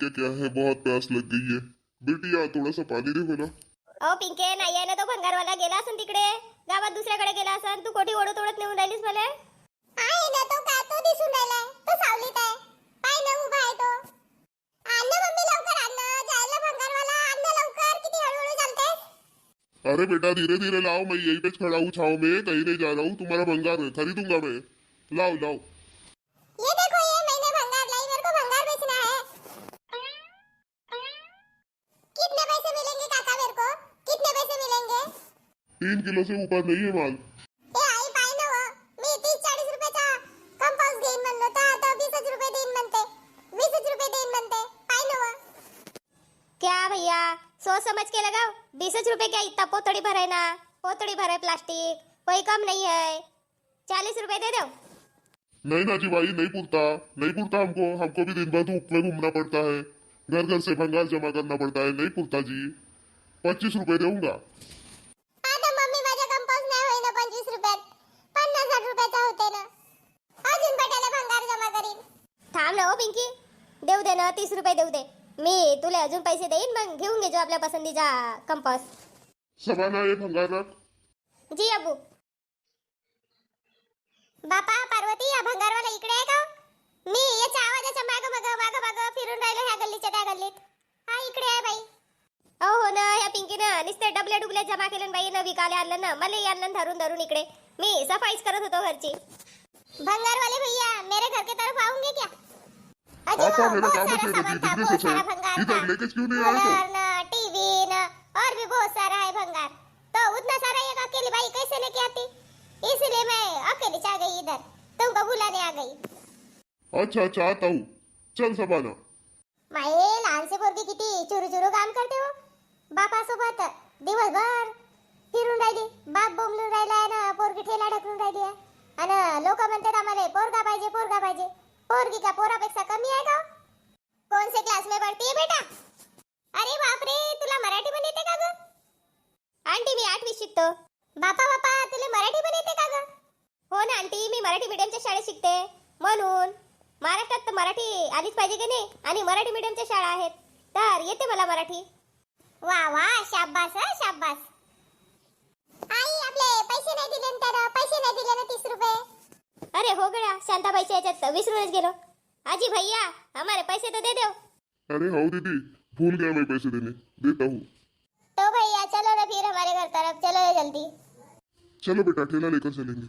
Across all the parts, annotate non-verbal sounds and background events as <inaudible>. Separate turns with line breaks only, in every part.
क्या क्या है? बहुत प्यास लग गई है। बेटी या थोड़ा सा पानी दे मला
अहो पिंके नाही आहे ना तो भंगारवाला गेला असन तिकडे। गावात दुसऱ्याकडे गेला असन। तू कोठी ओढत ओढत नेऊन राहिलीस मला
आहे ना तो का तो दिसून राहिलाय? तो सावलीत आहे. पाय ना उभा आहे तो. आण ना मम्मी लवकर आण ना. जायला भंगारवाला. आण ना लवकर. किती हळूहळू चालतेस
अरे बेटा धीरे धीरे लाओ मैं यहीं पे खड़ा हूँ छाव में. कहीं नहीं जा रहा हूँ. तुम्हारा भंगार खरीदूंगा मैं. लाओ लाओ. तीन किलो से ऊपर नहीं है माल।
ना ना
क्या भैया? सोच समझ के लगाओ. बीस रुपए क्या इतना पोतड़ी भरे ना? पोतड़ी भरे प्लास्टिक कोई कम नहीं है। चालीस रुपए दे दो।
नहीं नाची भाई नहीं पुरता। नहीं पुरता हमको। हमको भी दिन भर धूप में घूमना पड़ता है। घर घर से भंगार जमा करना पड़ता है। नहीं पुरता जी। पच्चीस रुपए दूँगा।
ना
तीस रुपये देऊ दे. मी तुला अजून पैसे देईन मग घेऊन घे जो आपल्या पसंतीचा कंपास
रख
जी अबू.
बापा पार्वती या भंगारवाला इकडे आहे का? मी याच्या आवाजाच्या माग माग माग माग फिरून राहिलो ह्या गल्लीच्या त्या गल्लीत. हा इकडे आहे बाई.
अहो हो ना ह्या पिंकीनं नुसते डबले डुबले जमा केले बाई न विकाले आणलं ना मला आणलं न धरून धरून इकडे. मी सफाईच करत होतो घरची.
भंगार वाले भैया मेरे घर के तरफ आओगे क्या?
आपा मेरा काम है
सामान
बेटी बिज़नेस
सारा
है इधर लेके क्यों नहीं आए तो
टीवी न और भी बहुत सारा है भंगार। तो उतना सारा एक अकेली बाई कैसे लेके आती? इसलिए मैं अकेली आ गई इधर। तुमको बुलाने आ गई।
अच्छा अच्छा आता हूँ। चल सबाना
माये लहानसे पोरगी किती चुरू चुरू काम करते हो? बापासोबत दिवसभर फिरून राहिली बाप बोंबलून राहिलाय ना पोरगी ठेला ढकलून राहिली आणि लोक म्हणतात आम्हाला पोरगा पाहिजे पोरगा पाहिजे. पोरगी का पोरापेक्षा कमी आहे का कौन से क्लास में पढ़ती है बेटा? अरे बाप रे तुला मराठी पण येते का ग?
आंटी मी आठवी शिकतो.
बापा बापा तुला मराठी पण येते का ग?
हो ना आंटी मी मराठी मीडियमच्या शाळेत शिकते. म्हणून महाराष्ट्रात तर मराठी आलीच पाहिजे की नाही? आणि मराठी मीडियमच्या शाळा आहेत. तर येते मला मराठी.
वा वा शाबास हं, शाबास. आई आपले पैसे नाही दिले तर पैसे नाही दिले ना तीस रुपये.
अरे हो गड्या शांताबाईच्या याच्यात विसरूनच गेलो. आजी भैया हमारे पैसे तो दे दो
अरे हो दीदी भूल गया मैं पैसे देने देता हूँ.
तो भैया चलो ना फिर हमारे घर तरफ चलो जल्दी.
चलो बेटा ठेला लेकर चलेंगे.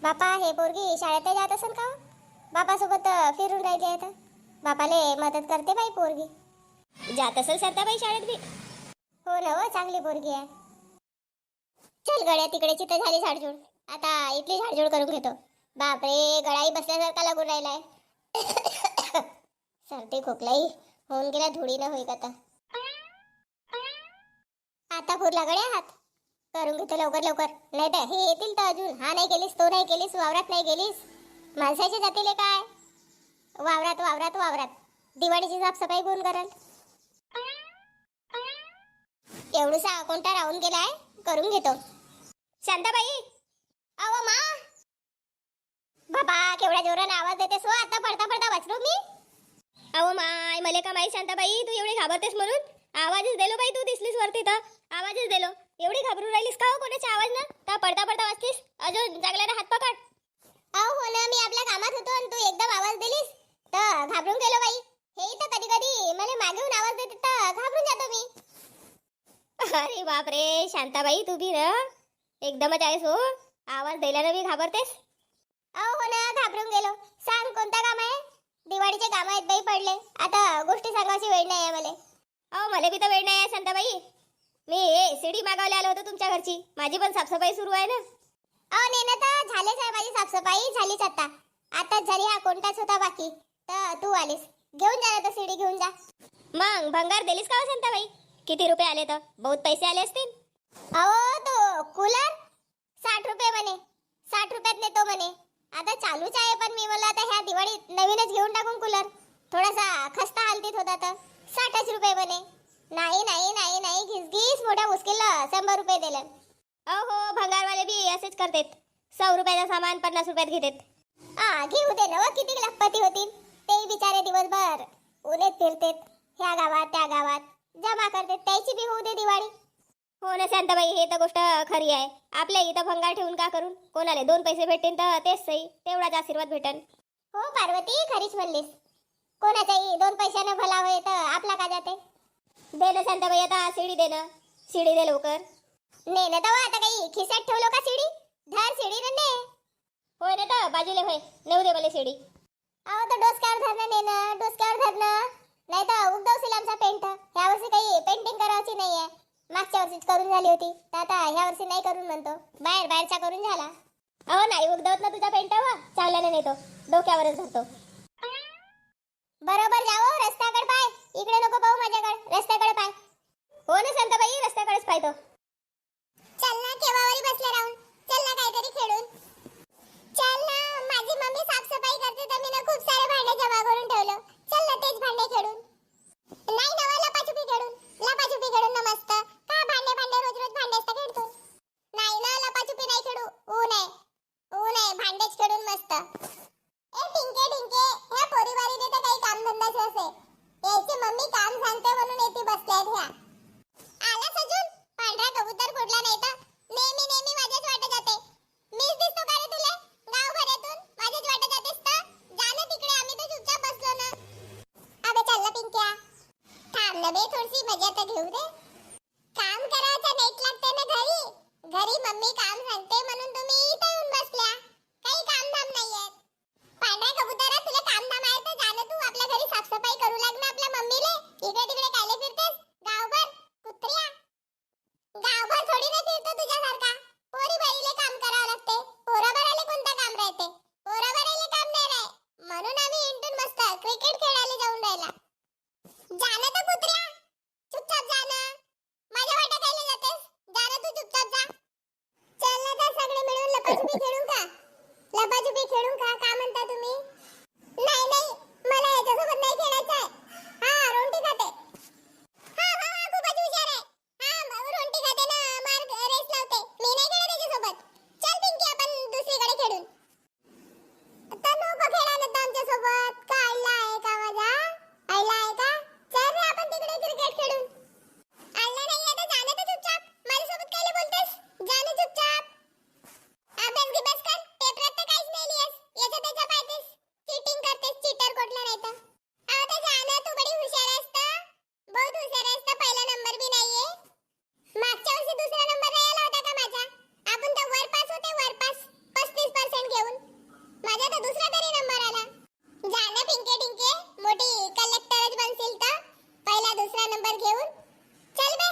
बापा हे पोरगी शाळेत जात असेल का बापासोबत फिरून राहिली आहे तर. बापाले मदत करते बाई पोरगी.
जात असेल शांताबाई शाळेत बी.
हो ना हो चांगली पोरगी आहे. चल गड्या तिकडे चित्र झाली झाडझूड. आता इथली झाडझूड करून घेतो. बापरे गळाही बसल्यासारखा लागून राहिलाय. <coughs> सर्दी खोकलाही. होऊन गेला धुळीनं होईल आता. आता खुरला गड्या हात करून घेतो लवकर लवकर. नाही तर हे येतील तर अजून. हा नाही गेलीस तो नाही गेलीस वावरात नाही गेलीस. माणसाचे जातील काय? वावरात वावरात वावरात. दिवाळीची साफसफाई कोण एवढं सा कोणता राहून गेलाय? करून घेतो.
शांताबाई!
अहो मा! बाबा केवढ्या जोराने आवाज देतेस हो. आता पडता पडता वाचलो मी.
अहो माय मले का माहीत शांताबाई तू एवढी घाबरतेस म्हणून? आवाजच दिलो बाई तू दिसलीस वरती तर. आवाजच दिलो. एवढी घाबरून राहिलीस का हो कोणाच्या आवाज ना का पडता पडता वाचतीस अजून जागल्याने हात पकड.
अहो हो ना मी आपल्या कामात होतो आणि तू एकदम आवाज दिलीस. तर घाबरून गेलो बाई. हे तर कधी कधी मला मागेहून आवाज देते तर घाबरून जातो मी.
अरे बापरे शांताबाई तू बी ना एकदमच आहेस हो. आवाज द्यायला मी घाबरतेस.
अहो हो ना घाबरून गेलो. सांग कोणता काम आहे? दिवाळीचे काम आहेत बाई पडले. आता गोष्टी सांगायची वेळ नाही आहे मला.
अहो मला बी तर वेळ नाही आहे शांताबाई. मी हे सीडी मागवले आलो होतो तुमच्या घरची. माझी पण साफसफाई सुरू आहे ना.
अहो नेना तर झालेच आहे माझी साफसफाई. झालीच आता. आताच झाली हा कोणताच होता बाकी तर तू आलीस. घेऊन जा ना सीडी घेऊन जा.
मग भंगार दिलीस का हो किती रुपये आले तर? बहुत पैसे आले असतील.
अहो तो कूलर साठ रुपये म्हणे. साठ रुपयात नेतो म्हणे. आता चालूच आहे पण मी मला आता ह्या दिवाळीत नवीनच घेऊन टाकून कूलर. थोडासा खस्ता हालतीत होता तर. साठच रुपये म्हणे. नाही नाही नाही नाही घिसघिस मोठ्या मुश्किलला शंभर रुपये दिले.
अहो भंगारवाले बी असेच करतात. सौ रुपयाचा सामान पन्नास रुपयात घेतात.
हा घेऊ दे ना हो, किती लखपती होतील. ते बिचारे दिवसभर.
उन्हेत फिरतेत. ह्या गावात त्या गावात. जमा करते त्याची बी होऊ दे दिवाळी.
हो ना शांताबाई हे तर गोष्ट खरी आहे. आपल्या इथं भंगार ठेवून का करून कोणाला दोन पैसे भेटेन तर तेच सही. तेवढाच आशीर्वाद भेटन.
हो पार्वती खरीच म्हणलीस. कोणाचाही दोन पैशानं भला होय तर आपला का जाते?
दे ना शांताबाई आता शिडी दे ना. शिडी दे लवकर.
ने ना तवा आता काही खिशात ठेवलो का शिडी? धर शिडी न ने
होय ना तर बाजूले होय. नेऊ दे मला शिडी.
अहो तर डोसक्यावर धरणं नेणं डोसक्यावर धरणं नाही तर उगदवशील आमचा पेंट. ह्या वर्षी काही पेंटिंग करायची नाहीये. मागच्या वर्षीच करून झाली होती. तर आता ह्या वर्षी नाही करून म्हणतो. बाहेर बाहेरचा करून झाला.
अहो नाही उगदवत ना तुझा पेंट वा चावल्याने नेतो. डोक्यावरच धरतो.
बरोबर जाओ रस्त्याकडे पाय. इकडे नको पाहू माझ्याकडे. रस्त्याकडे पाय.
हो ना शांताबाई रस्त्याकडेच पाहतो
चल ना केव्हावरी बसले राहून चल ना काहीतरी खेळून चल ना माझी मम्मी साफसफाई करते तर मी ना खूप सारे भांडे जमा करून ठेवलं चल ना तेच भांडे खेळून नाही नवा लपाछुपी खेळून लपाछुपी खेळून ना मस्त का भांडे भांडे रोज रोज भांडे असता खेळतो नाही ना लपाछुपी नाही खेळू ऊन आहे ऊन आहे भांडेच खेळून मस्त ए टिंके टिंके ह्या पोरीवारीने तर काही काम धंदाच असे याची मम्मी काम सांगते म्हणून येते बसल्यात ह्या आला सजून पांढरा कबूतर फुटला नाही तर नेहमी नेहमी माझ्याच वाटत जाते मीच दिसतो का रे तुले गावभरातून माझ्याच वाटत जातेस तर जा ना तिकडे आम्ही तर चुपचाप बसलो ना अबे चल ना पिंक्या थांब ना बे थोडीशी मजा तर घेऊ दे काम करायचं नेट लागते ना घरी घरी मम्मी काम सांगते म्हणून तुम्ही इथं येऊन बसल्या काही काम धाम नाहीये पांढऱ्या कबुतरा तुला काम धाम आहे तर जा ना तू आपल्या घरी साफसफाई करू लाग ना आपल्या मम्मीले इकडे तिकडे कायले फिरतेस गावभर कुत्र्या गावभर थोडी ना फिरतो तुझ्यासारखा पोरी बाईले काम करावं लागते पोराबाराले कोणतं काम राहते पोराबाराले काम नाही राहे म्हणून आम्ही इंटून मस्त क्रिकेट खेळायला जाऊन राहिला जाना तर कुत्र्या चुपचाप जाना माझ्या वाटा खायला जातेस जाना तू चुपचाप जा चल ना तर सगळे मिळून लपाछुपी खेळू का लपाछुपी खेळू का का म्हणता तुम्ही नाही नाही मला याच्यासोबत नाही खेळायचं आहे हा रोंटी खाते हा हा हा खूपच हुशार आहे हा भाऊ रोंटी खाते ना मार रेस लावते मी नाही खेळत त्याच्यासोबत चल पिंकी आपण दुसरीकडे खेळून तर नको खेळा ना आमच्यासोबत का आईला आहे का माझा आईला आहे का चल रे आपण तिकडे क्रिकेट खेळून आईला नाही आता जाणं तर चुपचाप माझ्यासोबत काय बोलतेस जाणं चुपचाप अभ्यास गिभ्यास कर पेपरात तर काहीच नाही लिहिस याच्या त्याच्या पाहतेस चीटिंग करतेस चीटर कोटला नाही तर आता जाणं तू बडी हुशार असता बहुत हुशार असता पहिला नंबर बी नाहीये मागच्या वर्षी दुसरा नंबर नाही आला होता का माझा आपण तर वर पास होते वर पास पस्तीस पर्सेंट घेऊन माझा तर दुसरा तरी नंबर आला जाणं पिंके टिंके मोठी कलेक्टरच बनशील तर पहिला दुसरा नंबर घेऊन चल बे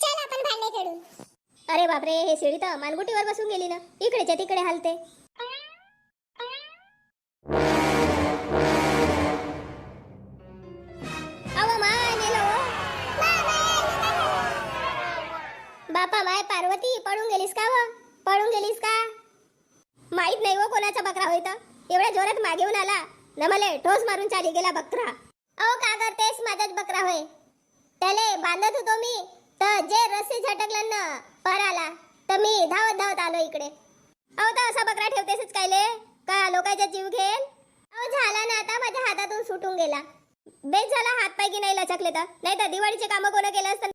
चल आपण भांडे खेळू
अरे बापरे हे शेळी तर मानगुटीवर बसून गेली ना. इकडेच्या तिकडे हालते. हो. बापा माय पार्वती पळून गेलीस का व पळून गेलीस का? माहीत नाही व कोणाचा बकरा होईत एवढ्या जोरात मागे येऊन आला. न मला ठोस मारून चाली गेला बकरा. अहो का करतेस माझाच बकरा होय? त्याले बांधत होतो मी. तर जे रस्सी झटकलं ना पर आला. तर मी धावत धावत आलो इकडे. अहो तर असा बकरा ठेवतेसच कायले का लोकांचा जीव घेल अहो झाला ना आता माझ्या हातातून सुटून गेला. बेस झाला हात पाय की नाही लचकले तर? नाही तर दिवाळीचे कामं कोण केलं असतं?